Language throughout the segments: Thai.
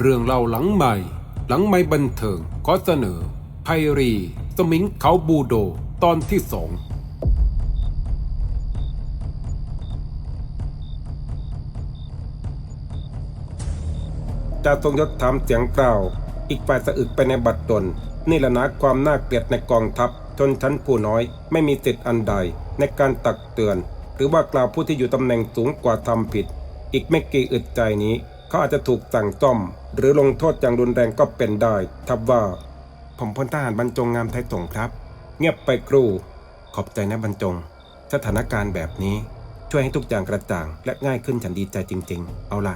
เรื่องเล่าหลังใหม่ หลังไม่บันเทิงขอเสนอ ไพรี สมิงเขาบูโด ตอนที่สองจ่าทรงยศถามเสียงกล่า อีกฝ่ายสะอึกไปในบัตรดลนี่แหละนะความน่าเกลียดในกองทัพชนชั้นผู้น้อย ไม่มีสิทธิ์อันใด ในการตักเตือน หรือว่ากล่าวผู้ที่อยู่ตำแหน่งสูงกว่าทำผิด อีกไม่กี่อึดใจนี้ เขาอาจจะถูกสั่งจ้อม หรือลงโทษอย่างรุนแรงก็เป็นได้ ทับว่า ผมพลทหารบรรจงงามไทยสงครับ เงียบไปครู ขอบใจนะบรรจง สถานการณ์แบบนี้ ช่วยให้ทุกอย่างกระจ่างและง่ายขึ้นฉันดีใจจริง ๆ เอาล่ะ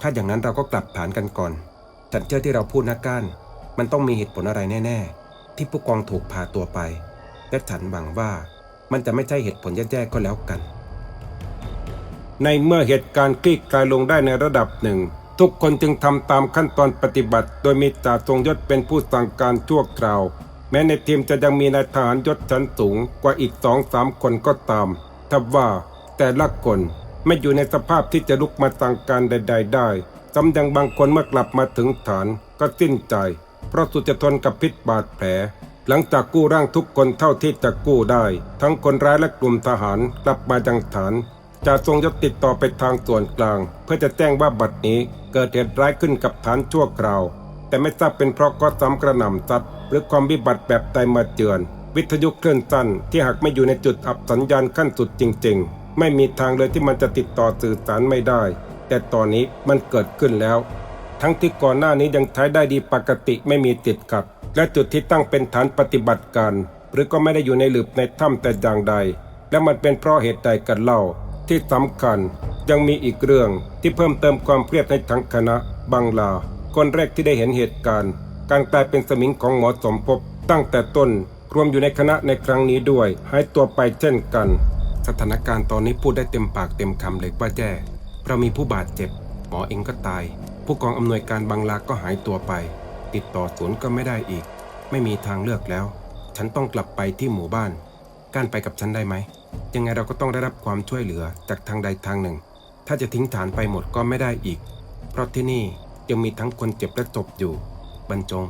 ถ้าอย่างนั้นเราก็กลับฐานกันก่อน ฉันเชื่อที่เราพูดนะก้านมันต้องมีเหตุผลอะไรแน่ ๆ ที่ผู้กองถูกพาตัวไป และฉันหวังว่ามันจะไม่ใช่เหตุผลแย่ๆก็แล้วกัน ในเมื่อเหตุการณ์คลี่คลายลงได้ในระดับหนึ่ง ทุกคนจึงทำตามขั้นตอนปฏิบัติ โดยมีจ่าทรงยศเป็นผู้สั่งการชั่วคราว แม้ในทีมจะยังมีนายทหารยศชั้นสูงกว่าอีกสองสามคนก็ตามทว่าแต่ละคนไม่อยู่ในสภาพที่จะลุกมาสั่งการใด ๆ ได้ซ้ำยังบางคนเมื่อกลับมาถึงฐานก็สิ้นใจ เพราะสุดจะทนกับพิษบาดแผล หลังจากกู้ร่างทุกคนเท่าที่จะกู้ได้ ทั้งคนร้ายและกลุ่มทหารกลับมายังฐาน จะทรงยศติดต่อไปทางส่วนกลาง เพื่อจะแจ้งว่าบัดนี้เกิดเหตุร้ายขึ้นกับฐานชั่วคราว แต่ไม่ทราบเป็นเพราะก็ซ้ำกระหน่ำซัดหรือความวิบัติแบบใดมาเจือน วิทยุเคลื่อนสั้นที่หากไม่อยู่ในจุดอับสัญญาณขั้นสุดจริง ๆ ไม่มีทางเลยที่มันจะติดต่อสื่อสารไม่ได้ แต่ตอนนี้มันเกิดขึ้นแล้ว ทั้งที่ก่อนหน้านี้ยังใช้ได้ดีปกติไม่มีติดขัด และจุดที่ตั้งเป็นฐานปฏิบัติการ หรือก็ไม่ได้อยู่ในหลืบในถ้ำแต่อย่างใด และมันเป็นเพราะเหตุใดกันเล่า ที่สำคัญ ยังมีอีกเรื่องที่เพิ่มเติมความเครียดในทั้งคณะบังลา คนแรกที่ได้เห็นเหตุการณ์ การกลายเป็นสมิงของหมอสมภพตั้งแต่ต้นรวมอยู่ในคณะในครั้งนี้ด้วย หายตัวไปเช่นกัน สถานการณ์ตอนนี้พูดได้เต็มปากเต็มคำเลยว่าแย่เรามีผู้บาดเจ็บหมอเองก็ตาย ผู้กองอำนวยการบางลาก็หายตัวไป ติดต่อศูนย์ก็ไม่ได้อีก ไม่มีทางเลือกแล้ว ฉันต้องกลับไปที่หมู่บ้าน ก้านไปกับฉันได้ไหม ยังไงเราก็ต้องได้รับความช่วยเหลือจากทางใดทางหนึ่ง ถ้าจะทิ้งฐานไปหมดก็ไม่ได้อีก เพราะที่นี่ยังมีทั้งคนเจ็บและศพอยู่ บรรจง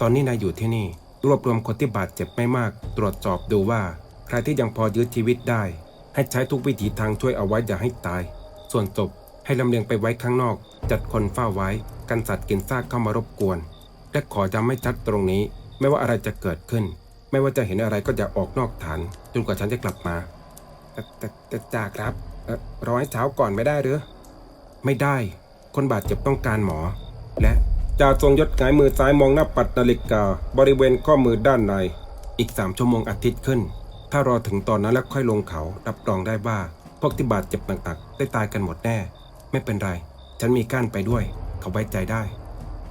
ตอนนี้นายอยู่ที่นี่ รวบรวมคนที่บาดเจ็บไม่มาก ตรวจสอบดูว่า ใครที่ยังพอยื้อชีวิตได้ ให้ใช้ทุกวิถีทางช่วยเอาไว้อย่าให้ตาย ส่วนศพให้ลำเลียงไปไว้ข้างนอก จัดคนเฝ้าไว้ กันสัตว์กินซากเข้ามารบกวน และขอย้ำให้ชัดตรงนี้ ไม่ว่าอะไรจะเกิดขึ้น ไม่ว่าจะเห็นอะไรก็อย่าออกนอกฐานจนกว่าฉันจะกลับมา แต่แต่แต่จ่าครับเอ่อรอให้เช้าก่อนไม่ได้หรือไม่ได้ คนบาดเจ็บต้องการหมอ และจ่าทรงยศหงายมือซ้ายมองหน้าปัดนาฬิกา บริเวณข้อมือด้านใน อีกสามชั่วโมงอาทิตย์ขึ้น ถ้ารอถึงตอนนั้นแล้วค่อยลงเขา รับรองได้ว่า พวกที่บาดเจ็บหนักๆได้ตายกันหมดแน่ ไม่เป็นไร ฉันมีก้านไปด้วย เขาไว้ใจได้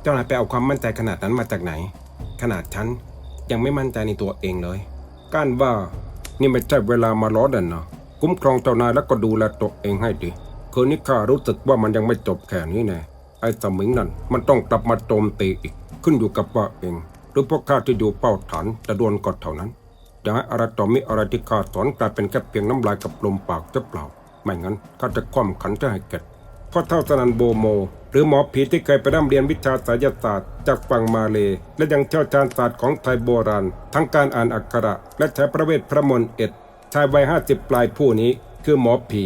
เจ้านายไปเอาความมั่นใจขนาดนั้นมาจากไหน ขนาดฉันยังไม่มั่นใจในตัวเองเลย ก้านว่า นี่ไม่ใช่เวลามาล้อเด่นนะคุ้มครองเจ้านายแล้วก็ดูแลตัวเองให้ดีคืนนี้ข้ารู้สึกว่ามันยังไม่จบแค่นี้แน่ไอ้สมิงนั่นมันต้องกลับมาโจมตีอีก ขึ้นอยู่กับว่าเอง หรือพวกข้าที่อยู่เป้าฐานจะโดนกดเท่านั้นอย่าให้อะไรต่อมิอะไรที่ข้าสอนกลายเป็นแค่เพียงน้ำลายกับลมปากจะเปล่า ไม่งั้นข้าจะคว่ำขันจะให้เก็ด พ่อเท่าสนันโบโม หรือหมอผีที่เคยไปร่ำเรียนวิชาไสยศาสตร์ จากฝั่งมาเล และยังเชี่ยวชาญศาสตร์ของไทยโบราณ ทั้งการอ่านอักขระ และใช้พระเวทพระมนต์เอ็ดชายวัยห้าสิบปลายผู้นี้ คือหมอผี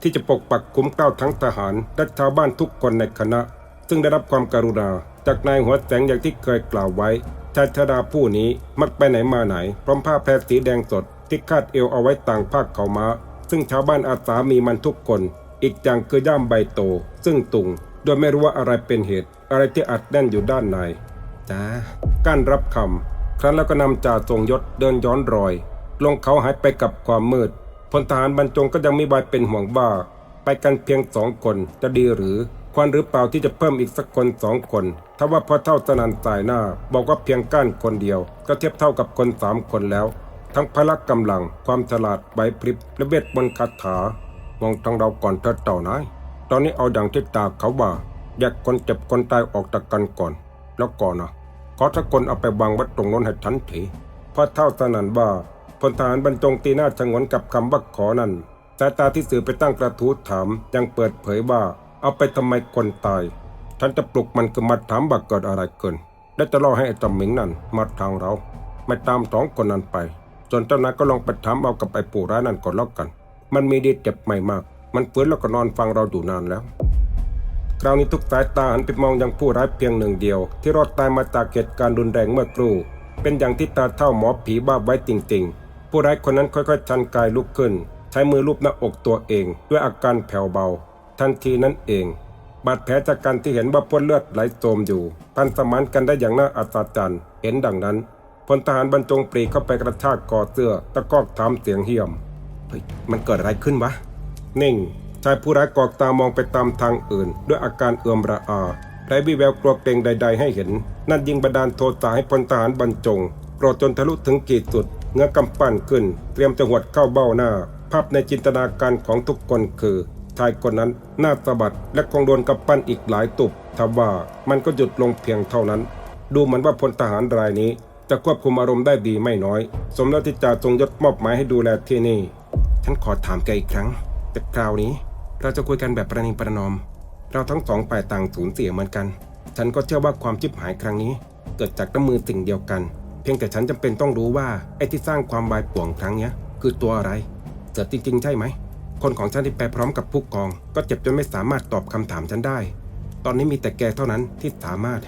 ที่จะปกปักคุ้มเกล้าทั้งทหาร และชาวบ้านทุกคนในคณะ ซึ่งได้รับความการุณา จากนายหัวแสงอย่างที่เคยกล่าวไว้ชายชราผู้นี้มักไปไหนมาไหน พร้อมผ้าแพรสีแดงสดที่คาดเอวเอาไว้ต่างภาคเขาม้าซึ่งชาวบ้านอาสามีมันทุกคน อีกอย่างคือย่ามใบโต ซึ่งตุงโดยไม่รู้ว่าอะไรเป็นเหตุ อะไรที่อัดแน่นอยู่ด้านในจ้าก้านรับคำครั้นแล้วก็นำจ่าทรงยศเดินย้อนรอย ลงเขาหายไปกับความมืดพลทหารบรรจงก็ยังมีใบเป็นห่วงว่า ไปกันเพียงสองคนจะดีหรือควรหรือเปล่าที่จะเพิ่มอีกสักคนสองคนถ้าว่าพอเท่าสนันสายหน้า บอกว่าเพียงก้านคนเดียว ก็เทียบเท่ากับคนสามคนแล้ว ทั้งพละกำลัง ความฉลาดใบพริบและเวทมนต์คาถา มองทางเราก่อนเถิดเต่านายตอนนี้เอาดังที่ตาเขาว่าแยกคนเจ็บคนตายออกจากกันก่อน แล้วก่อนนะขอสักคนเอาไปวางไว้ตรงโน้นให้ทันทีเพราะเท่าสนันว่าพลทหารบรรจงตีหน้าชงนกับคำว่าขอนั้นสายตาที่สื่อไปตั้งกระทู้ถาม ยังเปิดเผยว่า เอาไปทำไมคนตายฉันจะปลุกมันขึ้นมาถามว่าเกิดอะไรขึ้นและจะล่อให้ไอ้จำหมิงนั่นมาทางเรา ไม่ตามสองคนนั้นไปส่วนเจ้านายก็ลองไปถามเอากับไอ้ปู่ร้ายนั่นก่อนแล้วกัน มันมีดีเจ็บไม่มาก มันฟื้นแล้วก็นอนฟังเราอยู่นานแล้ว คราวนี้ทุกสายตาหันไปมองยังผู้ร้ายเพียงหนึ่งเดียว ที่รอดตายมาจากเหตุการณ์รุนแรงเมื่อครู่ เป็นอย่างที่ตาเท่าหมอผีบ้าไว้จริงๆ ผู้ร้ายคนนั้นค่อยๆชันกายลุกขึ้น ใช้มือลูบหน้าอกตัวเอง ด้วยอาการแผ่วเบา ทันทีนั้นเอง บาดแผลจากการที่เห็นว่าพ้นเลือดไหลโจมอยู่ พันสมานกันได้อย่างน่าอัศจรรย์เห็นดังนั้นพลทหารบรรจงปรีเข้าไปกระชากคอเสื้อตะกอกถามเสียงเหี่ยม เฮ้ยมันเกิดอะไรขึ้นวะนิ่งชายผู้ร้ายกอกตามองไปตามทางอื่น ด้วยอาการเอื่อมระอาไร้วิแววกลัวเกรงใด ๆ ให้เห็น นั่นยิงบันดาลโทสะให้พลทหารบรรจงโกรธจนทะลุถึงขีดสุดเงื้อกำปั้นขึ้น เตรียมจะหวดเข้าเบ้าหน้า ภาพในจินตนาการของทุกคนคือชายคนนั้นหน้าสะบัดและคงโดนกำปั้นอีกหลายตุบทว่ามันก็หยุดลงเพียงเท่านั้น ดูเหมือนว่าพลทหารรายนี้ จะควบคุมอารมณ์ได้ดีไม่น้อย สมแล้วที่จ่าทรงยศมอบหมายให้ดูแลที่นี่ ฉันขอถามแกอีกครั้ง แต่คราวนี้เราจะคุยกันแบบประนีประนอม เราทั้งสองฝ่ายต่างสูญเสียเหมือนกัน ฉันก็เชื่อว่าความชิบหายครั้งนี้ เกิดจากน้ำมือสิ่งเดียวกัน เพียงแต่ฉันจำเป็นต้องรู้ว่าไอ้ที่สร้างความวายป่วงครั้งเนี้ยคือตัวอะไรเสือจริงๆ ใช่ไหม คนของฉันที่ไปพร้อมกับผู้กอง ก็เจ็บจนไม่สามารถตอบคำถามฉันได้ ตอนนี้มีแต่แกเท่านั้นที่สามารถ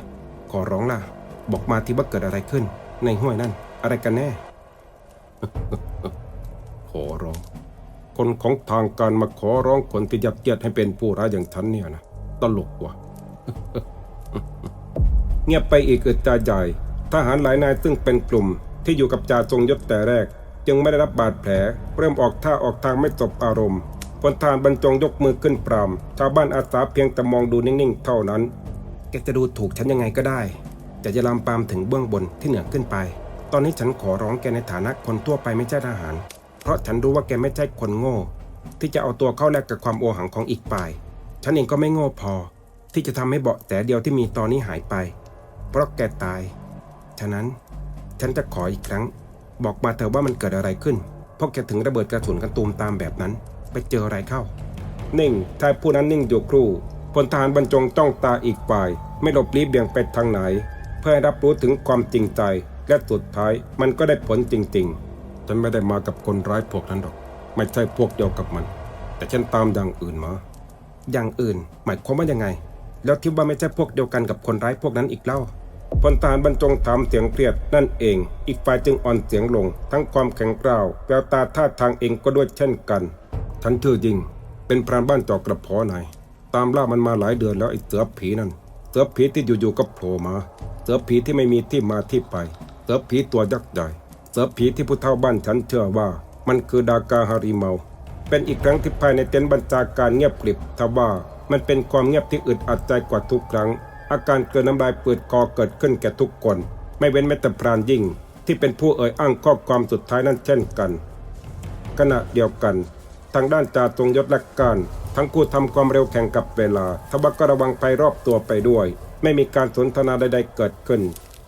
ขอร้องล่ะ บอกมาที่ว่าเกิดอะไรขึ้น ในห้วยนั่นอะไรกันแน่ขอร้อง คนของทางการมาขอร้องคนที่ยัดเยียดให้เป็นผู้ร้ายอย่างฉันเนี่ยนะตลกว่ะเงียบไปอีกอึดใจใหญ่ทหารหลายนายซึ่งเป็นกลุ่ม ที่อยู่กับจ่าทรงยศแต่แรก จึงไม่ได้รับบาดแผล เริ่มออกท่าออกทางไม่จบอารมณ์พลทหารบรรจงยกมือขึ้นปรามชาวบ้านอาสาเพียงแต่มองดูนิ่งๆ เท่านั้น แกจะดูถูกฉันยังไงก็ได้แต่จะลามปามถึงเบื้องบนที่เหนือขึ้นไป ตอนนี้ฉันขอร้องแกในฐานะคนทั่วไปไม่ใช่ทหาร ราะฉันรู้ว่าแกไม่ใช่คนโง่ ที่จะเอาตัวเข้าแลกกับความโอหังของอีกฝ่าย ฉันเองก็ไม่โง่พอ ที่จะทำให้เบาะแสเดียวที่มีตอนนี้หายไป เพราะแกตาย ฉะนั้นฉันจะขออีกครั้ง บอกมาเถอะว่ามันเกิดอะไรขึ้นเพราะแกถึงระเบิดกระสุนกันตูมตามแบบนั้น ไปเจออะไรเข้า นิ่งชายผู้นั้นนิ่งอยู่ครู่พลทหารบรรจงจ้องตาอีกฝ่าย ไม่หลบลี้เบี่ยงไปทางไหน เพื่อให้รับรู้ถึงความจริงใจและสุดท้ายมันก็ได้ผลจริง ๆ ฉันไม่ได้มากับคนร้ายพวกนั้นหรอก ไม่ใช่พวกเดียวกับมัน แต่ฉันตามอย่างอื่นมา อย่างอื่น หมายความว่ายังไง แล้วที่ว่าไม่ใช่พวกเดียวกันกับคนร้ายพวกนั้นอีกเล่าพลทหารบรรจงถามเสียงเครียดนั่นเอง อีกฝ่ายจึงอ่อนเสียงลง ทั้งความแข็งกร้าวแววตาท่าทางเองก็ด้วยเช่นกันฉันชื่อยิง เป็นพรานบ้านจอกกระพอนายตามล่ามันมาหลายเดือนแล้วไอ้เสือผีนั่นเสือผีที่อยู่ๆก็โผล่มา เสือผีที่ไม่มีที่มาที่ไป เสือผีตัวยักษ์ใหญ่ เสือผีที่ผู้เฒ่าบ้านฉันเชื่อว่า มันคือดากาฮาริเมา เป็นอีกครั้งที่ภายในเต็นท์บัญชาการเงียบกริบทว่ามันเป็นความเงียบที่อึดอัดใจกว่าทุกครั้ง อาการเกินน้ำลายเปิดคอเกิดขึ้นแก่ทุกคน ไม่เว้นแม้แต่พรานยิ่ง ที่เป็นผู้เอ่ยอ้างข้อความสุดท้ายนั้นเช่นกัน ขณะเดียวกัน ทางด้านจ่าตรงยศและการ ทั้งคู่ทำความเร็วแข่งกับเวลาทว่าก็ระวังภัยรอบตัวไปด้วย ไม่มีการสนทนาใดๆเกิดขึ้น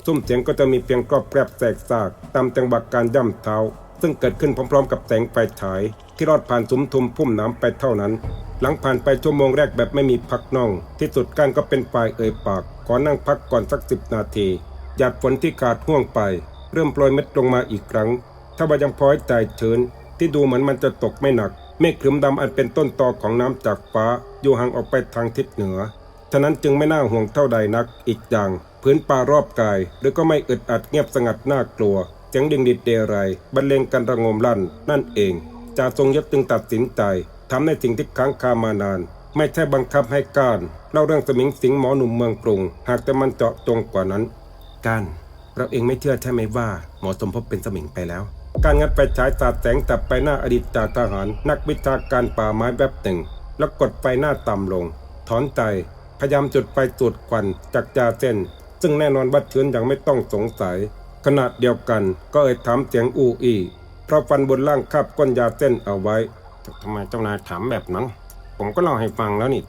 ซุ้มเสียงก็จะมีเพียงกรอบแกรบแสกซากตามจังหวะการย่ำเท้า ซึ่งเกิดขึ้นพร้อมๆ กับแสงไฟฉาย ที่รอดผ่านซุ้มทุมพุ่มน้ำไปเท่านั้น หลังผ่านไปชั่วโมงแรกแบบไม่มีพักน่อง ที่สุดการก็เป็นฝ่ายเอ่ยปาก ขอนั่งพักก่อนสักสิบนาทีหยาดฝนที่ขาดห่วงไป เริ่มโปรยเม็ดลงมาอีกครั้ง ถ้าว่ายังพอให้ใจเชื้นที่ดูเหมือนมันจะตกไม่หนักเมฆครึ้มดำอันเป็นต้นตอของน้ำจากฟ้าอยู่ห่างออกไปทางทิศเหนือฉะนั้นจึงไม่น่าห่วงเท่าใดนักอีกอย่าง พื้นป่ารอบกาย หรือก็ไม่อึดอัดเงียบสงัดน่ากลัวเสียงดิงดิดเดไรบรรเลงกันระงมลั่น นั่นเองจ่าทรงยศจึงตัดสินใจทำในสิ่งที่ค้างคามานาน ไม่ใช่บังคับให้การเล่าเรื่องสมิงสิงหมอหนุ่มเมืองกรุง หากแต่มันเจาะจงกว่านั้น การเราเองไม่เชื่อใช่ไหมว่า หมอสมภพเป็นสมิงไปแล้ว การงัดไปฉายสาดแสงจับไปหน้าอดีตจ่าทหาร นักวิชาการป่าไม้แวบหนึ่ง แล้วกดไฟหน้าต่ำลง ถอนใจพยายามจุดไฟสูดควันจากยาเส้น ซึ่งแน่นอนว่าเชื้นอย่างไม่ต้องสงสัย ขณะเดียวกันก็เอ่ยถามเสียงอูอีเพราะฟันบนล่างคาบก้นยาเส้นเอาไว้ทำไมเจ้านายถามแบบนั้น ผมก็เล่าให้ฟังแล้วนี่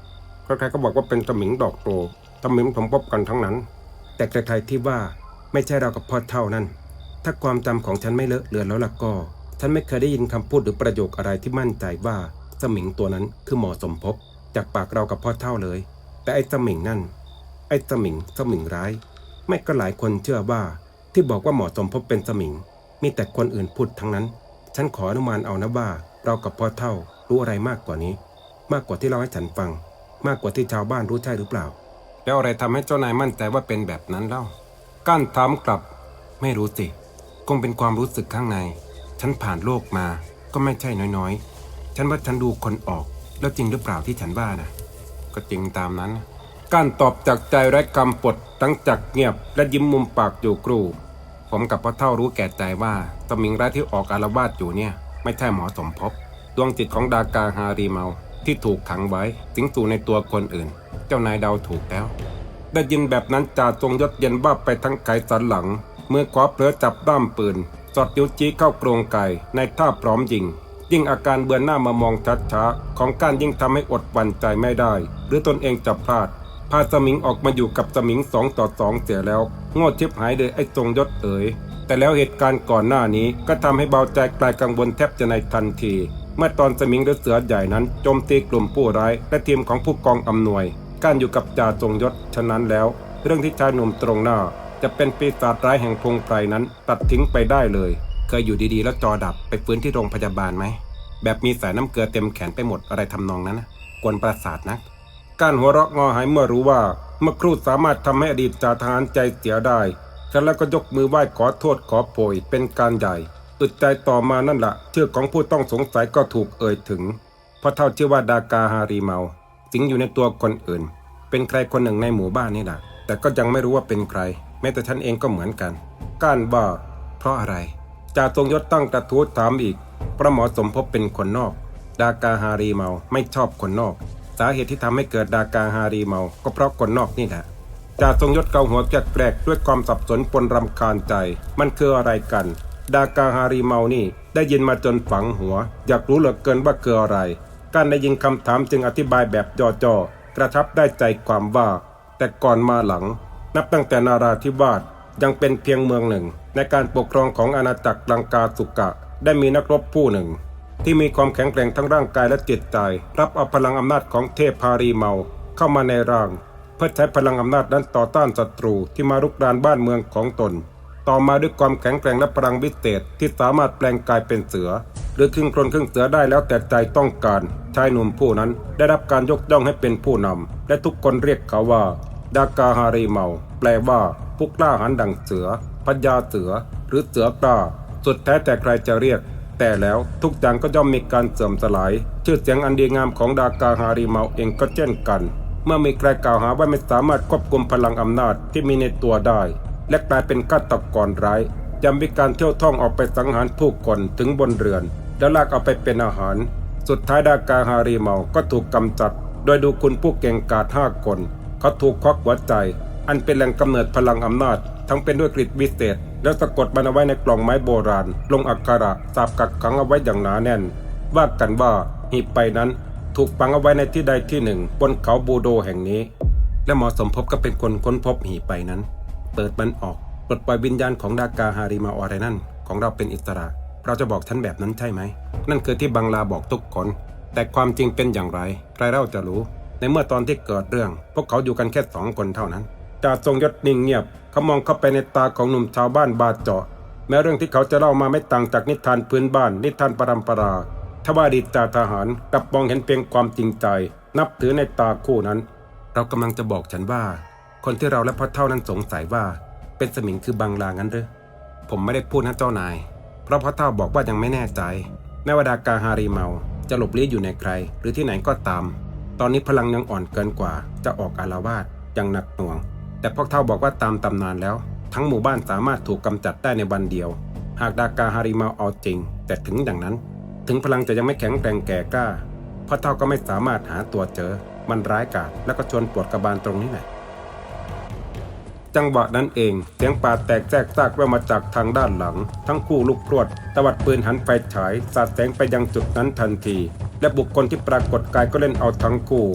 ใครๆก็บอกว่าเป็นสมิงดอกโตสมิงผมพบกันทั้งนั้น แต่ใครๆที่ว่าไม่ใช่เรากับพ่อเท่านั้น ถ้าความจำของฉันไม่เลอะเลือนแล้วล่ะก็ ฉันไม่เคยได้ยินคำพูดหรือประโยคอะไรที่มั่นใจว่าสมิงตัวนั้นคือหมอสมภพจากปากเรากับพ่อเท่าเลย แต่ไอ้สมิงนั่น อ้สมิงสมิงร้าย ไม่ก็หลายคนเชื่อว่า ที่บอกว่าหมอสมภพเป็นสมิง มีแต่คนอื่นพูดทั้งนั้น ฉันขออนุมานเอานะว่าเรากับพ่อเท่ารู้อะไรมากกว่านี้ มากกว่าที่เราให้ฉันฟัง มากกว่าที่ชาวบ้านรู้ใช่หรือเปล่า แล้วอะไรทำให้เจ้านายมั่นใจว่าเป็นแบบนั้นเล่าก้านถามกลับ ไม่รู้สิคงเป็นความรู้สึกข้างใน ฉันผ่านโลกมาก็ไม่ใช่น้อยๆ ฉันว่าฉันดูคนออก แล้วจริงหรือเปล่าที่ฉันว่านะก็จริงตามนั้น การตอบจากใจไร้คำปดทั้งจากเงียบและยิ้มมุมปากอยู่ครูผมกับพ่อเท่ารู้แก่ใจว่าสมิงร้ายที่ออกอารวาสอยู่เนี่ย ไม่ใช่หมอสมภพดวงจิตของดากาฮารีเมาที่ถูกขังไว้สิงสู่ในตัวคนอื่น เจ้านายเดาถูกแล้ว ได้ยินแบบนั้นจ่าทรงยศเย็นว่าไปทั้งไขสันหลังเมื่อขวาเผลอจับด้ามปืนสอดนิ้วจี้เข้าโครงไก่ในท่าพร้อมยิง ยิ่งอาการเบือนหน้ามามองช้าๆของการยิ่งทำให้อดวันใจไม่ได้ หรือตนเองจะพลาด พาสมิงออกมาอยู่กับสมิงสองต่อสองเสียแล้วโง่ชิบหายเลยไอ้ทรงยศเอ๋ยแต่แล้วเหตุการณ์ก่อนหน้านี้ก็ทำให้เบาใจกลายกังวลแทบจะในทันที เมื่อตอนสมิงหรือเสือใหญ่นั้นโจมตีกลุ่มผู้ร้าย และทีมของผู้กองอำนวยการอยู่กับจ่าทรงยศฉะนั้นแล้ว เรื่องที่ชายหนุ่มตรงหน้า จะเป็นปีศาจร้ายแห่งพงไพรนั้น ตัดทิ้งไปได้เลย เคยอยู่ดีๆ แล้วจอดับไปฟื้นที่โรงพยาบาลไหมแบบมีสายน้ำเกลือเต็มแขนไปหมดอะไรทำนองนั้นนะกวนประสาทนัก การหัวเราะงอหายเมื่อรู้ว่าเมื่อครูสามารถทำให้อดีตจ่าทหารใจเสียได้ฉันแล้วก็ยกมือไหว้ขอโทษขอโพยเป็นการใหญ่อึดใจต่อมานั่นละชื่อของผู้ต้องสงสัยก็ถูกเอ่ยถึง เพราะเท่าชื่อว่าดากาฮารีเมา สิงอยู่ในตัวคนอื่น เป็นใครคนหนึ่งในหมู่บ้านนี่แหละแต่ก็ยังไม่รู้ว่าเป็นใคร แม้แต่ฉันเองก็เหมือนกัน ก้านว่าเพราะอะไรจ่าทรงยศตั้งกระทู้ถามอีกพระหมอสมภพเป็นคนนอก ดากาฮารีเมาไม่ชอบคนนอก สาเหตุที่ทำให้เกิดดากาฮารีเมา ก็เพราะคนนอกนี่แหละจ่าทรงยศเกาหัวแปลกๆด้วยความสับสนปนรำคาญใจ มันคืออะไรกัน ดากาฮารีเมานี่ได้ยินมาจนฝังหัว อยากรู้เหลือเกินว่าคืออะไร การได้ยินคำถามจึงอธิบายแบบจ่อๆกระทับได้ใจความว่า แต่ก่อนมาหลัง นับตั้งแต่นาราธิวาสยังเป็นเพียงเมืองหนึ่ง ในการปกครองของอาณาจักรลังกาสุกะ ได้มีนักรบผู้หนึ่ง ที่มีความแข็งแกร่งทั้งร่างกายและจิตใจรับเอาพลังอำนาจของเทพพารีเมาเข้ามาในร่าง เพื่อใช้พลังอำนาจนั้นต่อต้านศัตรูที่มารุกรานบ้านเมืองของตน ต่อมาด้วยความแข็งแกร่งและพลังวิเศษที่สามารถแปลงกายเป็นเสือ หรือครึ่งคนครึ่งเสือได้แล้วแต่ใจต้องการชายหนุ่มผู้นั้นได้รับการยกย่องให้เป็นผู้นำและทุกคนเรียกเขาว่าดากาฮารีเมาแปลว่าผู้กล้าหาญดังเสือพญาเสือ หรือเสือกล้าสุดแท้แต่ใครจะเรียก แต่แล้วทุกอย่างก็ย่อมมีการเสื่อมสลาย ชื่อเสียงอันดีงามของดากาฮารีเมาเองก็เช่นกัน เมื่อมีใครกล่าวหาว่าไม่สามารถควบคุมพลังอำนาจที่มีในตัวได้ และกลายเป็นฆาตกรร้ายยังมีการเที่ยวท่องออกไปสังหารผู้คนถึงบนเรือน แล้วลากเอาไปเป็นอาหาร สุดท้ายดากาฮารีเมาก็ถูกกำจัด โดยดูคุณผู้เก่งกาจห้าคน เขาถูกควักหัวใจ อันเป็นแหล่งกำเนิดพลังอำนาจ ทั้งเป็นด้วยกริดวิเศษ แล้วสะกดมันเอาไว้ในกล่องไม้โบราณ ลงอักขระสาบกักขังเอาไว้อย่างหนาแน่น ว่ากันว่าหีบไปนั้นถูกฝังเอาไว้ในที่ใดที่หนึ่ง บนเขาบูโดแห่งนี้ และหมอสมภพก็เป็นคนค้นพบหีบไปนั้น เปิดมันออกปลดปล่อยวิญญาณของดากาฮาริมาออะไรนั่นของเราเป็นอิสระ เราจะบอกฉันแบบนั้นใช่ไหม นั่นคือที่บังลาบอกทุกคน แต่ความจริงเป็นอย่างไร ใครเล่าจะรู้ ในเมื่อตอนที่เกิดเรื่อง พวกเขาอยู่กันแค่สองคนเท่านั้น จ่าทรงยศนิ่งเงียบเขามองเข้าไปในตาของหนุ่มชาวบ้านบาเจาะ แม้เรื่องที่เขาจะเล่ามาไม่ต่างจากนิทานพื้นบ้าน นิทานปรำปราทว่าดีจ่าทหารกลับมองเห็นเพียงความจริงใจ นับถือในตาคู่นั้น เรากำลังจะบอกฉันว่า คนที่เราและพ่อเท่านั้นสงสัยว่า เป็นสมิงคือบังลางั้นหรือผมไม่ได้พูดนะเจ้านาย เพราะพ่อเท่าบอกว่ายังไม่แน่ใจแม้ว่าดากาฮารีเมา จะหลบลี้อยู่ในใคร หรือที่ไหนก็ตาม ตอนนี้พลังยังอ่อนเกินกว่า จะออกอารวาสยังหนักหน่วง แต่พ่อเท่าบอกว่าตามตำนานแล้ว ทั้งหมู่บ้านสามารถถูกกำจัดได้ในวันเดียว หากดากาฮาริมาเอาจริง แต่ถึงอย่างนั้น ถึงพลังจะยังไม่แข็งแกร่งแก่กล้าพ่อเท่าก็ไม่สามารถหาตัวเจอ มันร้ายกาจแล้วก็ชวนปวดกระบาลตรงนี้แหละจังหวะนั้นเองเสียงป่าแตกแทรกซากแววมาจากทางด้านหลัง ทั้งคู่ลุกพรวดตวัดปืนหันไฟฉายสาดแสงไปยังจุดนั้นทันที และบุคคลที่ปรากฏกายก็เล่นเอาทั้งคู่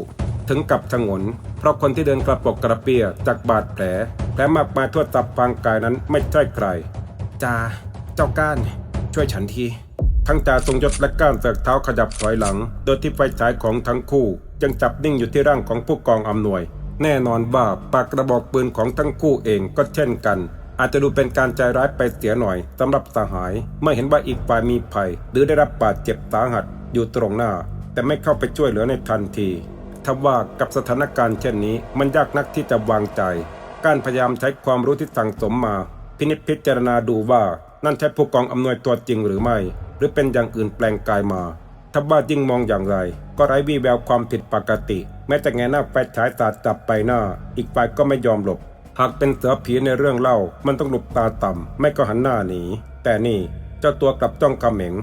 ถึงกับชงน เพราะคนที่เดินกระปกกระเปียจากบาดแผลแผลมากมายทั่วตับฟางกายนั้นไม่ใช่ใครจ่าเจ้าก้าน ช่วยฉันที ทั้งจ่าทรงยศและก้านเสือกเท้าขยับถอยหลัง โดยที่ไฟฉายของทั้งคู่ยังจับนิ่งอยู่ที่ร่างของผู้กองอำนวย แน่นอนว่าปากกระบอกปืนของทั้งคู่เองก็เช่นกัน อาจจะดูเป็นการใจร้ายไปเสียหน่อยสำหรับสหายเมื่อเห็นว่าอีกฝ่ายมีภัย หรือได้รับบาดเจ็บสาหัสอยู่ตรงหน้า แต่ไม่เข้าไปช่วยเหลือในทันที ถ้าว่ากับสถานการณ์เช่นนี้ มันยากนักที่จะวางใจ การพยายามใช้ความรู้ที่สั่งสมมา พินิจพิจารณาดูว่านั่นใช่ผู้กองอำนวยตัวจริงหรือไม่ หรือเป็นอย่างอื่นแปลงกายมาถ้าว่ายิ่งมองอย่างไร ก็ไร้วี่แววความผิดปกติ แม้จะแงหน้าไฟฉายสาดจับไปหน้า อีกฝ่ายก็ไม่ยอมหลบ หากเป็นเสือผีในเรื่องเล่า มันต้องหลบตาต่ำไม่ก็หันหน้าหนี แต่นี่เจ้าตัวกลับจ้องเขม็ง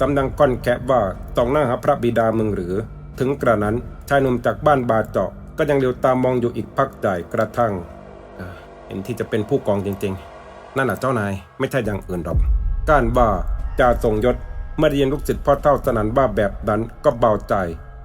สำนังก้อนแคะว่าต้องหน้าหาพระบิดามึงหรือ ถึงกระนั้นชายหนุ่มจากบ้านบาเจาะ ก็ยังเลียวตามมองอยู่อีกพักใหญ่กระทั่งเห็นที่จะเป็นผู้กองจริงๆ นั่นแหละเจ้านายไม่ใช่อย่างอื่นหรอกกานว่าจ่าทรงยศเมื่อได้ยินลูกศิษย์พ่อเท่าสนันบ้าแบบนั้นก็เบาใจ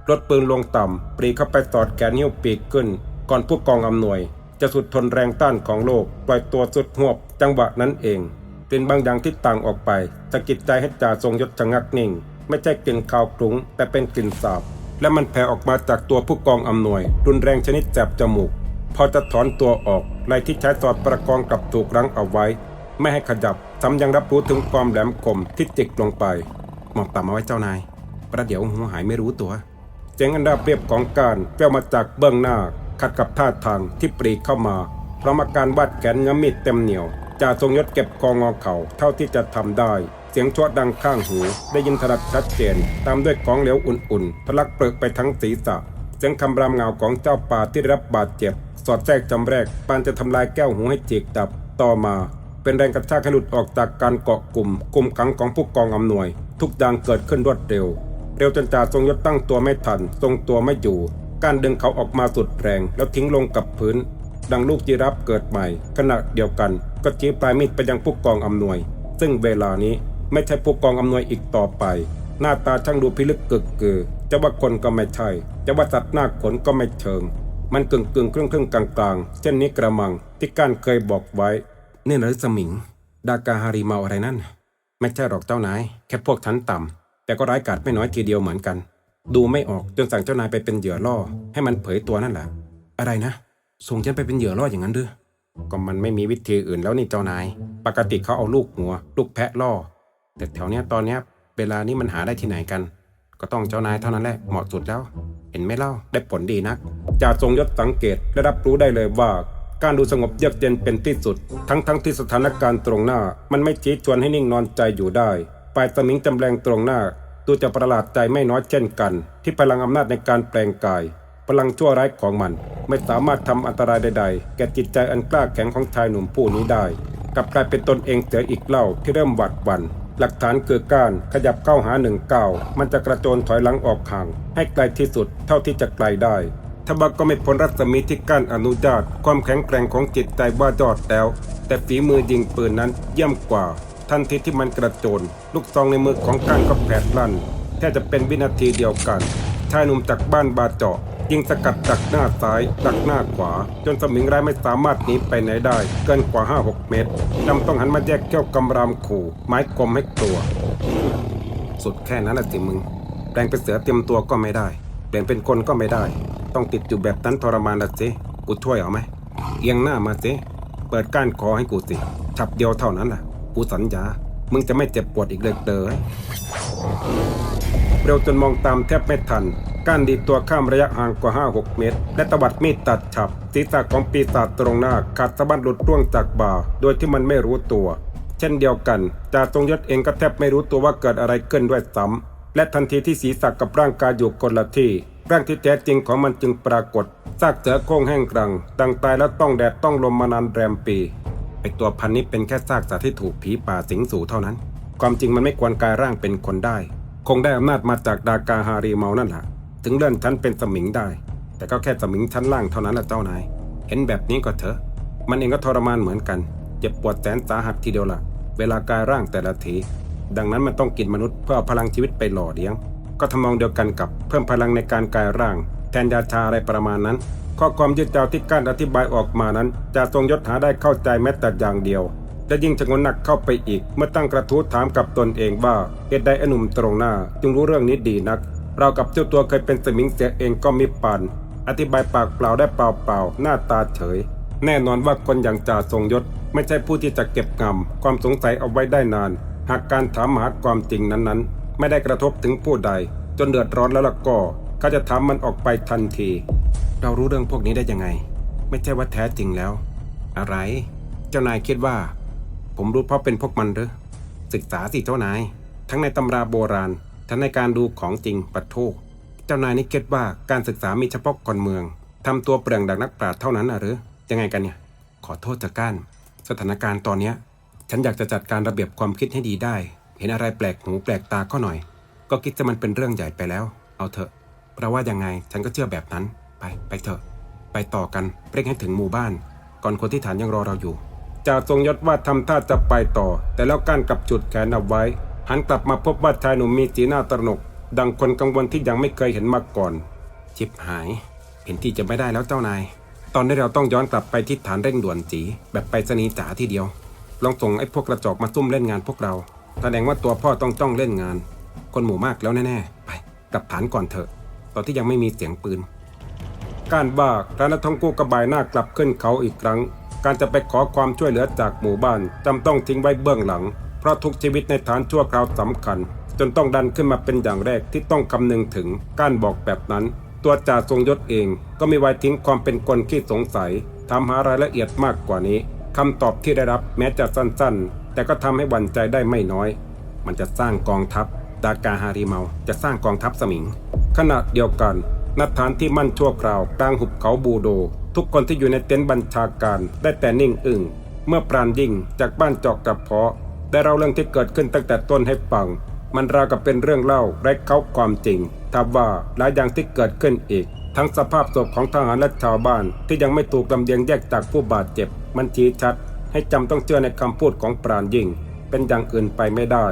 ลดปืนลงต่ำปรีเข้าไปสอดแขนนิ้วปีกขึ้น ก่อนผู้กองอำนวย จะสุดทนแรงต้านของโลกปล่อยตัวสุดหวบจังหวะนั้นเองเป็นบางอย่างที่ต่างออกไปสะกิดใจให้จ่าทรงยศชะงักนิ่ง ไม่ใช่กลิ่นคาวคลุ้งแต่เป็นกลิ่นสาบ และมันแผ่ออกมาจากตัวผู้กองอำนวย รุนแรงชนิดแสบจมูก พอจะถอนตัวออกไหลที่ใช้สอดประกองกลับถูกรั้งเอาไว้ ไม่ให้ขยับซ้ำยังรับรู้ถึงความแหลมคมที่จิกลงไป หมอบต่ำเอาไว้เจ้านาย ประเดี๋ยวหัวหายไม่รู้ตัวเสียงอันดาบเรียบของการแววมาจากเบื้องหน้า ขัดกับท่าทางที่ปรีเข้ามาพร้อมอาการวาดแขนงมีดเต็มเหนียวจ่าทรงยศเก็บคองอเข่าเท่าที่จะทำได้ เสียงชวดดังข้างหู ได้ยินถนัดชัดเจน ตามด้วยของเหลวอุ่นๆทะลักเปลือกไปทั้งศีรษะ เสียงคำรามเงาของเจ้าป่าที่ได้รับบาดเจ็บ สอดแทรกจำแรกปานจะทำลายแก้วหูให้จีกดับ ต่อมา เป็นแรงกระชากให้หลุดออกจากการเกาะกลุ่มกลุ่มขังของผู้กองอำนวย ทุกอย่างเกิดขึ้นรวดเร็ว เร็วจนจ่าทรงยศตั้งตัวไม่ทัน ทรงตัวไม่อยู่ การดึงเขาออกมาสุดแรง แล้วทิ้งลงกับพื้น ดังลูกจีรับเกิดใหม่ ขณะเดียวกันก็ชี้ปลายมีดไปยังผู้กองอำนวย ซึ่งเวลานี้ ไม่ใช่ผู้กองอำนวยอีกต่อไป หน้าตาช่างดูพิลึกกึกกือจะว่าคนก็ไม่ใช่จะว่าสัตว์หน้าขนก็ไม่เชิง มันกึ่งกึ่งครึ่งครึ่งกลางกลางเช่นนี้กระมังที่การเคยบอกไว้ เนี่หรือสมิง ดากาฮาริเมาอะไรนั่น ไม่ใช่หรอกเจ้านาย แค่พวกชั้นต่ำแต่ก็ร้ายกาจไม่น้อยทีเดียวเหมือนกัน ดูไม่ออกจนสั่งเจ้านายไปเป็นเหยื่อล่อ ให้มันเผยตัวนั่นแหละอะไรนะ ส่งฉันไปเป็นเหยื่อล่ออย่างนั้นหรือก็มันไม่มีวิธีอื่นแล้วนี่เจ้านาย ปกติเขาเอาลูกหัว ลูกแพะล่อ แต่แถวเนี้ยตอนเนี้ยเวลานี้มันหาได้ที่ไหนกัน ก็ต้องเจ้านายเท่านั้นแหละเหมาะสุดแล้ว เห็นไหมเล่าได้ผลดีนักจ่าทรงยศสังเกตและรับรู้ได้เลยว่าการดูสงบเยือกเย็นเป็นที่สุด ทั้งทั้งที่สถานการณ์ตรงหน้า มันไม่ชี้ชวนให้นิ่งนอนใจอยู่ได้ฝ่ายสมิงจำแรงตรงหน้าดูจะประหลาดใจไม่น้อยเช่นกัน ที่พลังอำนาจในการแปลงกาย พลังชั่วร้ายของมัน ไม่สามารถทำอันตรายใด ๆ แก่จิตใจอันกล้าแข็งของชายหนุ่มผู้นี้ได้ กลับกลายเป็นตนเองเสียอีกเล่าที่เริ่มหวาดหวัน่น หลักฐานคือการขยับเข้าหาหนึ่งก้าวมันจะกระโจนถอยหลังออกห่าง ให้ไกลที่สุดเท่าที่จะไกลได้ทบักก็ไม่พ้นรัศมีที่กั้นอนุญาต ความแข็งแกร่งของจิตใจว่ายอดแล้ว แต่ฝีมือยิงปืนนั้นเยี่ยมกว่า ทันทีที่มันกระโจน ลูกซองในมือของก้านก็แผดลั่นแค่จะเป็นวินาทีเดียวกัน ชายหนุ่มจากบ้านบาเจาะ ยิงสกัดดักหน้าซ้าย ดักหน้าขวา จนสมิงร้ายไม่สามารถหนีไปไหนได้ เกินกว่า 5-6 เมตรจำต้องหันมาแยกเขี้ยวกำรามขู่ไม้กลมให้ตัว สุดแค่นั้นแหละสิมึงแปลงเป็นเสือเตรียมตัวก็ไม่ได้เปลี่ยนเป็นคนก็ไม่ได้ ต้องติดอยู่แบบนั้นทรมานละสิกูช่วยเอาไหมเอียงหน้ามาสิเปิดก้านคอให้กูสิฉับเดียวเท่านั้นแหละกูสัญญา มึงจะไม่เจ็บปวดอีกเลยเด้อเร็วจนมองตามแทบไม่ทัน ก้านดีดตัวข้ามระยะห่างกว่า 5-6 เมตร และตวัดมีดตัดฉับ ศีรษะของปีศาจตรงหน้าขาดสะบั้นหลุดร่วงจากบ่า โดยที่มันไม่รู้ตัว เช่นเดียวกันจ่าทรงยศเองก็แทบไม่รู้ตัวว่าเกิดอะไรขึ้นด้วยซ้ำและทันทีที่ศีรษะกับร่างกายอยู่คนละที่ ร่างที่แท้จริงของมันจึงปรากฏซากเสือโคร่งแห้งกรังดังตายแล้วต้องแดดต้องลมมานานแรมปีไอตัวพันนี้เป็นแค่ซากสัตว์ที่ถูกผีป่าสิงสู่เท่านั้น ความจริงมันไม่ควรกลายร่างเป็นคนได้ คงได้อำนาจมาจากดากาฮารีเมานั่นแหละ ถึงเลื่อนชั้นเป็นสมิงได้ แต่ก็แค่สมิงชั้นล่างเท่านั้นแหละเจ้านาย เห็นแบบนี้ก็เถอะ มันเองก็ทรมานเหมือนกัน เจ็บปวดแสนสาหัสทีเดียวละเวลากายร่างแต่ละที ดังนั้นมันต้องกินมนุษย์เพื่อเอาพลังชีวิตไปหล่อเลี้ยง ก็ทำนองเดียวกันกับเพิ่มพลังในการกายร่าง แทนยาชาอะไรประมาณนั้น ข้อความยืดยาวที่การอธิบายออกมานั้น จะทรงยศหาได้เข้าใจแม้แต่อย่างเดียวและยิ่งชะงนหนักเข้าไปอีก เมื่อตั้งกระทู้ถามกับตนเองว่าเหตุใดไอ้หนุ่มตรงหน้า จึงรู้เรื่องนี้ดีนัก เรากับเจ้าตัวเคยเป็นสมิงเสียเองก็มิปานอธิบายปากเปล่าได้เปล่าๆหน้าตาเฉย แน่นอนว่าคนอย่างจ่าทรงยศ ไม่ใช่ผู้ที่จะเก็บงำความสงสัยเอาไว้ได้นาน หากการถามหาความจริงนั้นๆ ไม่ได้กระทบถึงผู้ใด จนเดือดร้อนแล้วล่ะก็เขาจะถามมันออกไปทันที เรารู้เรื่องพวกนี้ได้ยังไง ไม่ใช่ว่าแท้จริงแล้ว อะไร เจ้านายคิดว่า ผมรู้เพราะเป็นพวกมันหรือศึกษาสิเจ้านาย ทั้งในตำราโบราณ ทั้งในการดูของจริงปัดโทษเจ้านายนี่คิดว่าการศึกษามีเฉพาะคนเมืองทำตัวเปลืองดังนักปราชญ์เท่านั้นหรือยังไงกันเนี่ย ขอโทษจากก้าน สถานการณ์ตอนเนี้ย ฉันอยากจะจัดการระเบียบความคิดให้ดีได้ เห็นอะไรแปลกหูแปลกตาก็หน่อย ก็คิดจะมันเป็นเรื่องใหญ่ไปแล้ว เอาเถอะเพราะว่ายังไงฉันก็เชื่อแบบนั้น ไปไปเถอะ ไปต่อกันเร่งให้ถึงหมู่บ้าน ก่อนคนที่ฐานยังรอเราอยู่จ่าทรงยศว่าทำท่าจะไปต่อ แต่แล้วก้านกับจุดแขนเอาไว้ หันกลับมาพบว่าชายหนุ่มมีสีหน้าตระหนก ดังคนกังวลที่ยังไม่เคยเห็นมาก่อนชิบหาย เห็นที่จะไม่ได้แล้วเจ้านาย ตอนนี้เราต้องย้อนกลับไปที่ฐานเร่งด่วนจี แบบไปสนีจ๋าทีเดียว ลองส่งไอ้พวกกระจอกมาซุ่มเล่นงานพวกเราแสดงว่าตัวพ่อต้องจ้องเล่นงาน คนหมู่มากแล้วแน่ๆไปกลับฐานก่อนเถอะ ตอนที่ยังไม่มีเสียงปืนการบ้าพระนักท่องกู้กระบายหน้ากลับขึ้นเขาอีกครั้ง การจะไปขอความช่วยเหลือจากหมู่บ้านจำต้องทิ้งไว้เบื้องหลัง เพราะทุกชีวิตในฐานชั่วคราวสำคัญ จนต้องดันขึ้นมาเป็นอย่างแรกที่ต้องคำนึงถึงการบอกแบบนั้น ตัวจ่าทรงยศเองก็ไม่ไว้ทิ้งความเป็นคนขี้สงสัยทำหารายละเอียดมากกว่านี้คำตอบที่ได้รับแม้จะสั้นๆ แต่ก็ทำให้วันใจได้ไม่น้อย มันจะสร้างกองทัพดากาฮาริเมาจะสร้างกองทัพสมิง ขณะเดียวกันณฐานที่มั่นชั่วคราวกลางหุบเขาบูโด ทุกคนที่อยู่ในเต็นท์บัญชาการได้แต่นิ่งอึ้งเมื่อปราณยิ่งจากบ้านจอกกระเพาะ ได้เล่าเรื่องที่เกิดขึ้นตั้งแต่ต้นให้ฟัง มันราวกับเป็นเรื่องเล่าไร้เขาความจริงทับว่าหลายอย่างที่เกิดขึ้นอีก ทั้งสภาพศพของทหารและชาวบ้าน ที่ยังไม่ถูกลำเลียงแยกจากผู้บาดเจ็บ มันชี้ชัด ให้จำต้องเชื่อในคำพูดของปราณยิ่ง เป็นอย่างอื่นไปไม่ได้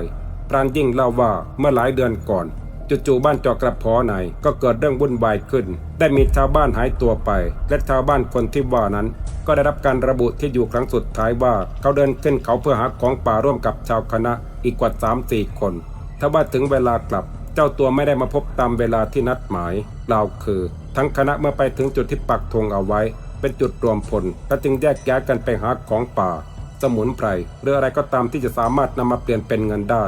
ปราณยิ่งเล่าว่าเมื่อหลายเดือนก่อน จู่ๆบ้านจอกกระเพาะในก็เกิดเรื่องวุ่นวายขึ้น ได้มีชาวบ้านหายตัวไป และชาวบ้านคนที่ว่านั้น ก็ได้รับการระบุที่อยู่ครั้งสุดท้ายว่า เขาเดินขึ้นเขาเพื่อหาของป่าร่วมกับชาวคณะอีกกว่า3-4คนถ้าว่าถึงเวลากลับ เจ้าตัวไม่ได้มาพบตามเวลาที่นัดหมายกล่าคือ ทั้งคณะเมื่อไปถึงจุดที่ปักธงเอาไว้ เป็นจุดรวมพลก็จึงแยกย้ายกันไปหาของป่า สมุนไพรหรืออะไรก็ตามที่จะสามารถนำมาเปลี่ยนเป็นเงินได้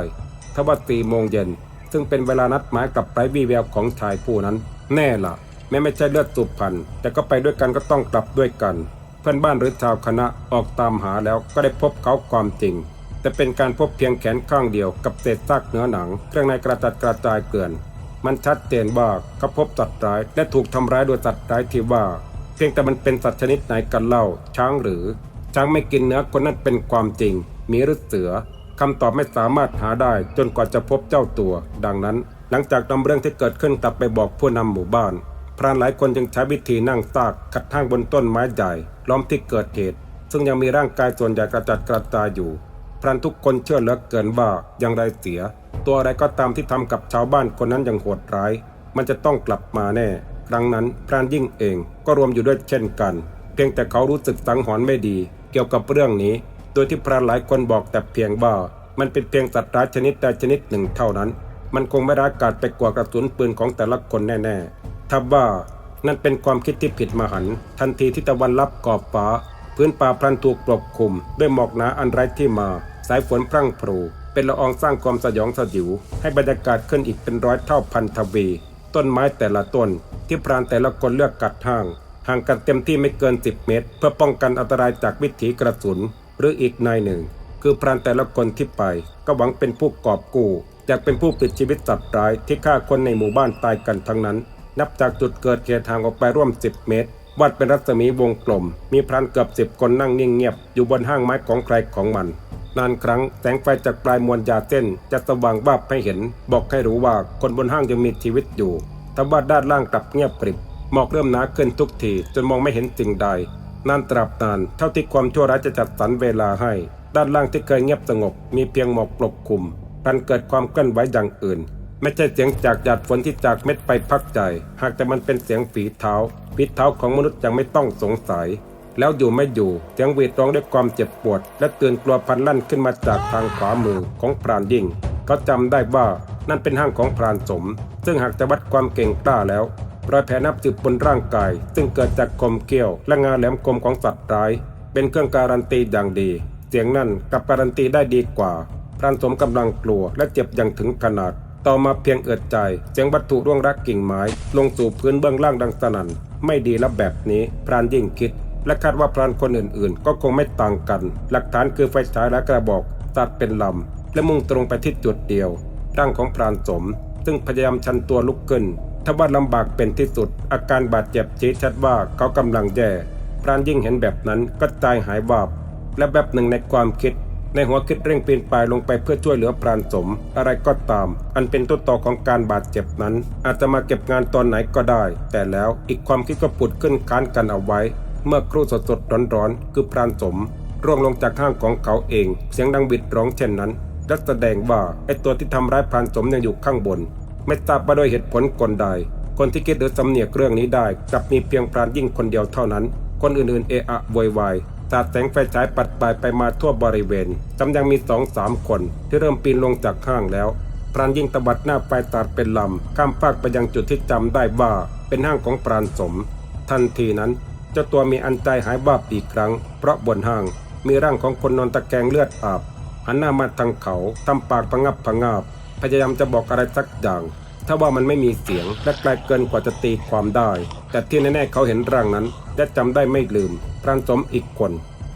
ถ้าว่าสี่โมงเย็น ซึ่งเป็นเวลานัดหมายกับไร้วีแววของชายผู้นั้น แน่ละแม้ไม่ใช่เลือดสุพพันธ์แต่ก็ไปด้วยกันก็ต้องกลับด้วยกัน เพื่อนบ้านหรือชาวคณะออกตามหาแล้วก็ได้พบเขาความจริง แต่เป็นการพบเพียงแขนข้างเดียวกับเศษซากเนื้อหนัง เครื่องในกระจัดกระจายเกลื่อน มันชัดเจนว่าเขาพบสัตว์ร้ายและถูกทำร้ายโดยสัตว์ร้ายที่ว่า เพียงแต่มันเป็นสัตว์ชนิดไหนกันเล่า ช้างหรือ ช้างไม่กินเนื้อคนนั้นเป็นความจริง มีหรือเสือ คำตอบไม่สามารถหาได้จนกว่าจะพบเจ้าตัว ดังนั้น หลังจากนำเรื่องที่เกิดขึ้นกลับไปบอกผู้นำหมู่บ้าน พรานหลายคนจึงใช้วิธีนั่งซากขัดทางบนต้นไม้ใหญ่ล้อมที่เกิดเหตุ ซึ่งยังมีร่างกายส่วนใหญ่กระจัดกระจายอยู่พรานทุกคนเชื่อเหลือเกินว่าอย่างไรเสีย ตัวอะไรก็ตามที่ทำกับชาวบ้านคนนั้นอย่างโหดร้าย มันจะต้องกลับมาแน่ ครั้งนั้นพรานยิ่งเองก็รวมอยู่ด้วยเช่นกัน เพียงแต่เขารู้สึกสังหรณ์ไม่ดี เกี่ยวกับเรื่องนี้ ดยที่พรานหลายคนบอกแต่เพียงว่า มันเป็นเพียงสัตว์ร้ายชนิดใดชนิดหนึ่งเท่านั้น มันคงไม่ร้ายกาจไปกว่ากระสุนปืนของแต่ละคนแน่ๆถ้าว่านั่นเป็นความคิดที่ผิดมหันทันทีที่ตะวันลับกอบฟ้า พื้นป่าพลันถูกปกคลุม ด้วยหมอกหนาอันไร้ที่มา สายฝนพรั่งพรูเป็นละอองสร้างความสยองสยิว ให้บรรยากาศขึ้นอีกเป็นร้อยเท่าพันทวี ต้นไม้แต่ละต้น ที่พรานแต่ละคนเลือกกัดห่างห่างกันเต็มที่ไม่เกิน 10 เมตร เพื่อป้องกันอันตรายจากวิถีกระสุน หรืออีกนายหนึ่ง คือพรานแต่ละคนที่ไป ก็หวังเป็นผู้กอบกู้อยากเป็นผู้ปิดชีวิตสัตว์ร้ายที่ฆ่าคนในหมู่บ้านตายกันทั้งนั้น นับจากจุดเกิดเหตุทางออกไปร่วม 10 เมตรวัดเป็นรัศมีวงกลม มีพรานเกือบสิบคนนั่งนิ่งเงียบอยู่บนห้างไม้ของใครของมัน นานครั้งแสงไฟจากปลายมวลยาเส้นจะสว่างวาบให้เห็น บอกให้รู้ว่าคนบนห้างยังมีชีวิตอยู่แต่ว่าด้านล่างกลับเงียบกริบหมอกเริ่มหนาขึ้นทุกทีจนมองไม่เห็นสิ่งใด นานตราบนานเท่าที่ความชั่วร้ายจะจัดสรรเวลาให้ ด้านล่างที่เคยเงียบสงบ มีเพียงหมอกปกคลุมพันเกิดความเคลื่อนไหวอย่างอื่น ไม่ใช่เสียงจากหยาดฝนที่จากเม็ดไปพักใจ หากแต่มันเป็นเสียงฝีเท้าฝีเท้าของมนุษย์ยังไม่ต้องสงสัย แล้วอยู่ไม่อยู่เสียงวีดร้องด้วยความเจ็บปวด และเตื่นกลัวพันลั่นขึ้นมาจากทางขวามือของพรานยิ่งเขาจำได้ว่านั่นเป็นห้างของพรานสม ซึ่งหากจะวัดความเก่งกล้าแล้ว รอยแผลนับสิบบนร่างกาย ซึ่งเกิดจากคมเกี้ยวและงาแหลมคมของสัตว์ร้าย เป็นเครื่องการันตีอย่างดี เสียงนั่นกลับการันตีได้ดีกว่าพรานสมกำลังกลัวและเจ็บอย่างถึงขนาด ต่อมาเพียงเอิดใจเสียงวัตถุร่วงรักกิ่งไม้ ลงสู่พื้นเบื้องล่างดังสนั่นไม่ดีแล้วแบบนี้พรานยิ่งคิด และคาดว่าพรานคนอื่นๆ ก็คงไม่ต่างกัน หลักฐานคือไฟฉายและกระบอกตัดเป็นลำและมุ่งตรงไปที่จุดเดียว ร่างของพรานสม ซึ่งพยายามชันตัวลุกขึ้น ทว่าลำบากเป็นที่สุด อาการบาดเจ็บชี้ชัดว่าเขากำลังแย่พรานยิ่งเห็นแบบนั้นก็ใจหายวาบ และแบบหนึ่งในความคิด ในหัวคิดเร่งปีนป่ายลงไปเพื่อช่วยเหลือพรานสม อะไรก็ตาม อันเป็นต้นต่อของการบาดเจ็บนั้น อาจจะมาเก็บงานตอนไหนก็ได้ แต่แล้วอีกความคิดก็ปุดขึ้นค้านกันเอาไว้ เมื่อครู่สดสดร้อนร้อนๆคือพรานสม ร่วงลงจากห้างของเขาเอง เสียงดังบิดร้องเช่นนั้นและแสดงว่าไอตัวที่ทำร้ายพรานสมยังอยู่ข้างบน ไม่ทราบว่าด้วยเหตุผลกลใด คนที่คิดหรือสำเนียกเรื่องนี้ได้กลับมีเพียงพรานยิ่งคนเดียวเท่านั้น คนอื่นๆเอะอะโวยวายสาดแสงไฟฉายปัดปลายไปมาทั่วบริเวณจำยังมีสองสามคนที่เริ่มปีนลงจากห้างแล้วพรานยิ่งตบัดหน้าไฟตาดเป็นลำข้ามฟากไปยังจุดที่จำได้ว่าเป็นห้างของปราณสม ทันทีนั้นเจ้าตัวมีอันใจหายบ้าอีกครั้ง เพราะบนห้างมีร่างของคนนอนตะแคงเลือดอาบหันหน้ามาทางเขาทำปากพงับพงาบ พยายามจะบอกอะไรสักอย่าง ถ้าว่ามันไม่มีเสียงและไกลเกินกว่าจะตีความได้ แต่ที่แน่ๆเขาเห็นร่างนั้น และจำได้ไม่ลืม พรานสมอีกคน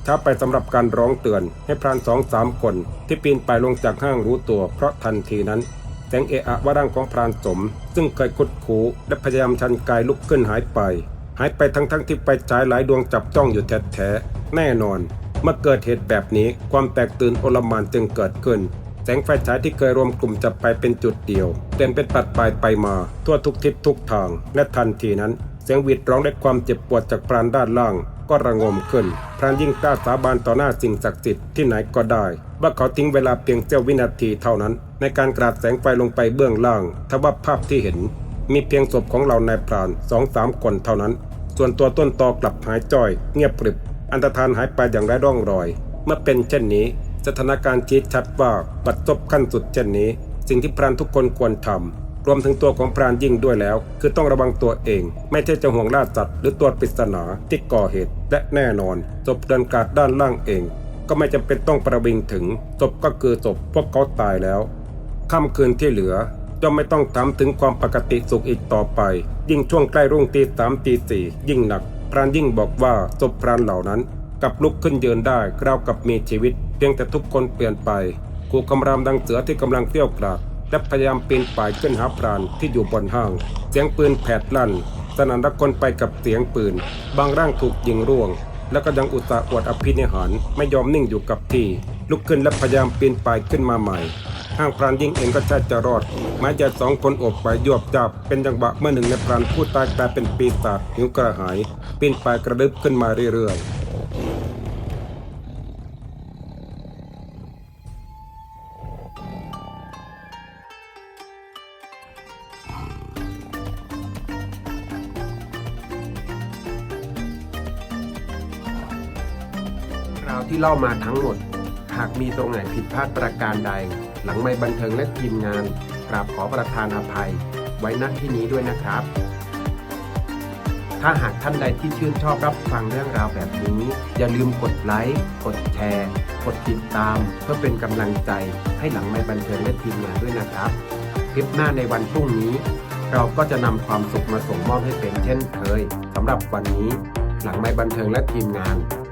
ช้าไปสำหรับการร้องเตือนให้พรานสองสามคน ที่ปีนไปลงจากห้างรู้ตัว เพราะทันทีนั้นแสงเอะอะว่าร่างของพรานสม ซึ่งเคยคุดคูและพยายามชันกายลุกขึ้นหายไป หายไปทั้งๆที่ไปฉายหลายดวงจับจ้องอยู่แท้ๆแน่นอน เมื่อเกิดเหตุแบบนี้ความแตกตื่นโอลมานจึงเกิดขึ้น แสงไฟฉายที่เคยรวมกลุ่มจับไปเป็นจุดเดียวเปลี่นเป็นปัดปลายไปมา ทั่วทุกทิศทุกทาง และทันทีนั้น เสียงหวีดร้องด้วยความเจ็บปวดจากพรานด้านล่าง ก็ระงมขึ้น พรานยิ่งกล้าสาบานต่อหน้าสิ่งศักดิ์สิทธิ์ที่ไหนก็ได้ ว่าเขาทิ้งเวลาเพียงเสี้ยววินาทีเท่านั้น ในการกราดแสงไฟลงไปเบื้องล่างทว่าภาพที่เห็น มีเพียงศพของเรานายพรานสองสามคนเท่านั้น ส่วนตัวต้นตอกลับหายจ้อย เงียบกริบ อันตรธานหายไปอย่างไร้ร่องรอย เมื่อเป็นเช่นนี้ สถานการณ์ชี้ชัดว่าบัดซบขั้นสุดเช่นนี้ สิ่งที่พรานทุกคนควรทำรวมถึงตัวของพรานยิ่งด้วยแล้ว คือต้องระวังตัวเอง ไม่ใช่จะห่วงล่าสัตว์หรือตัวปริศนาที่ก่อเหตุ และแน่นอนศพเดินกาดด้านล่างเอง ก็ไม่จำเป็นต้องประวิงถึงศพก็คือศพพวกเขาตายแล้วค่ำคืนที่เหลือย่อมไม่ต้องถามถึงความปกติสุขอีกต่อไป ยิ่งช่วงใกล้รุ่งตีสามตีสี่ยิ่งหนัก พรานยิ่งบอกว่าศพพรานเหล่านั้นกลับลุกขึ้นยืนได้ราวกับมีชีวิต พียงแต่ทุกคนเปลี่ยนไปกูคำรามดังเสือที่กำลังเที่ยวกราดและพยายามปีนป่ายขึ้นหาพรานที่อยู่บนห้าง เสียงปืนแผดลั่น สนั่นรักคนไปกับเสียงปืน บางร่างถูกยิงร่วง แล้วก็ยังอุตส่าห์อวดอภินิหารไม่ยอมนิ่งอยู่กับที่ ลุกขึ้นและพยายามปีนป่ายขึ้นมาใหม่ ห้างพรานยิ่งเองก็ใช่จะรอดไม้ใหญ่สองคนโอบไปยวบจับ เป็นจังหวะเมื่อหนึ่งในพรานผู้ตายกลายเป็นปีศาจหิวกระหายปีนป่ายกระดึบขึ้นมาเรื่อยๆาวที่เล่ามาทั้งหมด หากมีตรงไหนผิดพลาดประการใด หลังไม่บันเทิงและทีมงานกราบขอประทานอภัย ไว้ณที่นี้ด้วยนะครับ ถ้าหากท่านใดที่ชื่นชอบรับฟังเรื่องราวแบบนี้ อย่าลืมกดไลค์กดแชร์ กดติดตาม เพื่อเป็นกำลังใจให้หลังไม่บันเทิงและทีมงานด้วยนะครับ คลิปหน้าในวันพรุ่งนี้เราก็จะนำความสุขมาส่งมอบให้เป็นเช่นเคยสำหรับวันนี้ หลังไม่บันเทิงและทีมงาน